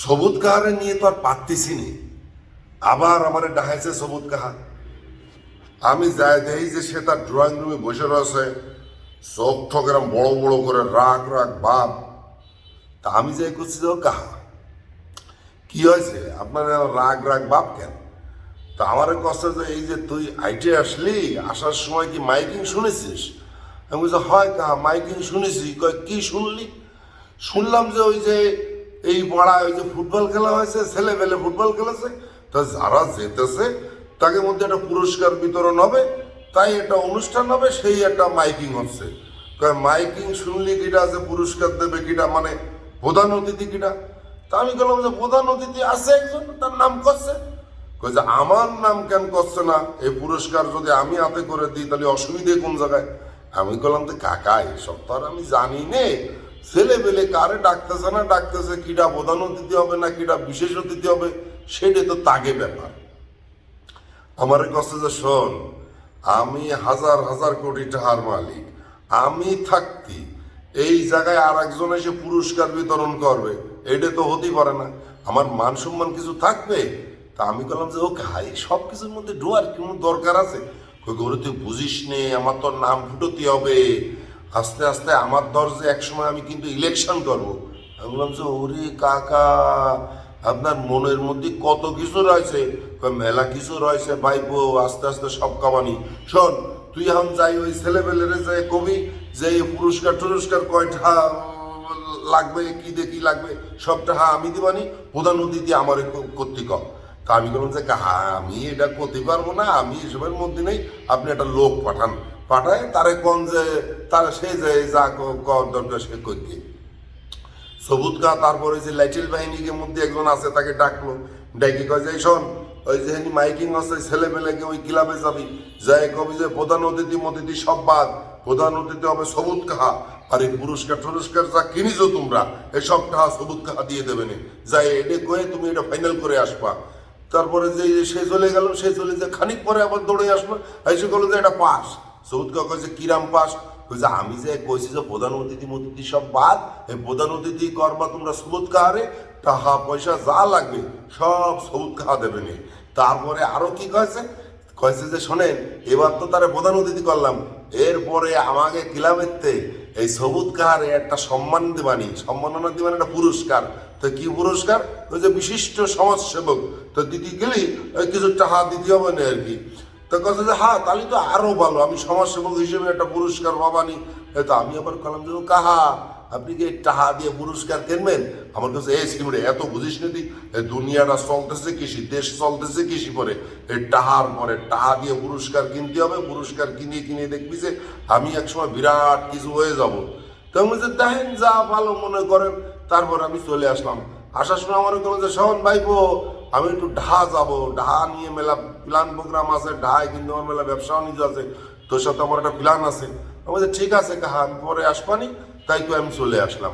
সবুজ কাহারে নিয়ে তো আর পারতেছি নি। আবার আমার ডাহাইছে সবুজ কাহা। আমি যাই দেখি যে সে তার ড্রয়িং রুমে বসে রয়েছে। চোখ ঠোক বড় বড় করে রাগ রাগ বাপ তা আমি যাই করছি যে কাহা? কি হয়েছে? আপনার রাগ রাগ বাপ কেন? তা আমার কষ্ট যে এই যে তুই আইটে আসলি, আসার সময় কি মাইকিং শুনেছিস? আমি বলছি, হয় কাহা, মাইকিং শুনেছি। কয়, কি শুনলি? শুনলাম যে ওই যে এই পাড়ায় ওই যে ফুটবল খেলা হয়েছে, ছেলে পেলে ফুটবল খেলেছে, তা যারা যেতেছে তাকে মধ্যে একটা পুরস্কার বিতরণ হবে, তাই একটা অনুষ্ঠান হবে, সেই একটা মাইকিং হচ্ছে। মাইকিং শুনলি কিটা, যে পুরস্কার দেবে কিটা মানে প্রধান অতিথি কিটা? তা আমি বললাম যে, প্রধান অতিথি আছে একজন, তার নাম করছে। যে, আমার নাম কেন করছে না? এই পুরস্কার যদি আমি হাতে করে দিই, তাহলে অসুবিধে কোন জায়গায়? আমি বললাম যে, কাকা, এসব তো আর আমি জানি নে। ছেলে পেলে কারে ডাকতেছে না ডাকতেছে কিটা প্রধান অতিথি হবে না কিটা বিশেষ অতিথি হবে সেটা তো তাগে ব্যাপার। আমার কাছে যে শোন, আমি হাজার হাজার কোটি টাকার মালিক, আমি থাকতি, এই জায়গায় আর একজন এসে পুরস্কার বিতরণ করবে, এটা তো হতেই পারে না। আমার মান সম্মান কিছু থাকবে? তা আমি বললাম যে ও খাই সব কিছুর মধ্যে ডোয়ার কোনো দরকার আছে? কই গৌরে, তুই বুঝিস নে, আমার তোর নাম ফুটোতে হবে। আস্তে আস্তে আমার দরজে একসময় আমি কিন্তু ইলেকশন করব আমি বললাম যে, ওরে কাকা, আপনার মনের মধ্যে কত কিছু রয়েছে? মেলা কিছু রয়েছে ভাইপো আস্তে আস্তে সব কামানি। শোন, তুই এখন যাই ওই ছেলেপেলেরে যাই কবি, যে পুরস্কার টুরস্কার কয়টা লাগবে, কি দেখি লাগবে, সবটা টাকা আমি দিবানি, প্রধান অতিথি আমার কর্তৃক তা আমি বললাম যে কাহা আমি এটা করতে পারব না, আমি এসবের মধ্যে নেই। আপনি একটা লোক পাঠান। পাঠায় তারে কোন যে তার সে যে যা দরকার সে করতে সবুজ কা তারপরে যে লাইটেল বাহিনীর মধ্যে একজন আছে, তাকে ডাকলো। ডাকি কয় যে শোন, ওই যে মাইকিং আছে ছেলে পেলেকে ওই ক্লাবে যাবি। যাই কবি যে, প্রধান অতিথি, মতিথি সব বাদ। প্রধান অতিথি হবে সবুজ কাহা। আর এই পুরস্কার, টুরস্কার যা কিনিছো তোমরা এই সব টাকা সবুজ কাহা দিয়ে দেবে যাই এটা কয়ে তুমি এটা ফাইনাল করে আসবা। তারপরে যে সে চলে গেল, সে চলে যে খানিক পরে আবার দৌড়ে আসলো। এসে গেলো যে এটা পাস। সৌদ কাকা যে কিরাম পাস? যে আমি যে কইছি যে প্রধান অতিথি মতিথি সব বাদ, এই প্রধান অতিথি করবা তোমরা সৌদ কাহারে, টাকা পয়সা যা লাগবে সব সৌদ কাহা দেবে নে। তারপরে আরও কি কয়েছে কয়েছে যে শোনেন, এবার তো তারা প্রধান অতিথি করলাম। এরপরে আমাকে ক্লাবেতে এই সবুজ কাহারে একটা সম্মান দিবানি। সম্মাননা দিবানি, একটা পুরস্কার। তো কি পুরস্কার? ওই যে বিশিষ্ট সমাজসেবক। তো দিদি গেলি কিছু টাকা দিতে হবে না আর কি। তো কথা যে হ্যাঁ তাহলে তো আরও ভালো। আমি সমাজসেবক হিসেবে একটা পুরস্কার পাবানি। এই তো আমি আবার কলাম যে কাহা? আপনি কি টাহা দিয়ে পুরস্কার কিনবেন? আমার কাছে এই স্কিমে এত বুঝিস না দুনিয়াটা চলতেছে কৃষি দেশ চলতেছে কৃষি পরে। এই টাহার পরে টাহা দিয়ে পুরস্কার কিনতে হবে পুরস্কার কিনে কিনে দেখবি যে আমি একসময় বিরাট কিছু হয়ে যাব। তো আমি বলছি, দেখেন যা ভালো মনে করেন। তারপর আমি চলে আসলাম। আসার সময় আমার বলল যে শোন ভাইপো, আমি একটু ঢা যাব। ঢা নিয়ে মেলা প্ল্যান প্রোগ্রাম আছে, ঢায় কিন্তু আমার মেলা ব্যবসাও নিজে আছে। তোর সাথে আমার একটা প্ল্যান আছে। আমাদের ঠিক আছে কাহা আমি পরে আসবানি। তাই তো আমি চলে আসলাম।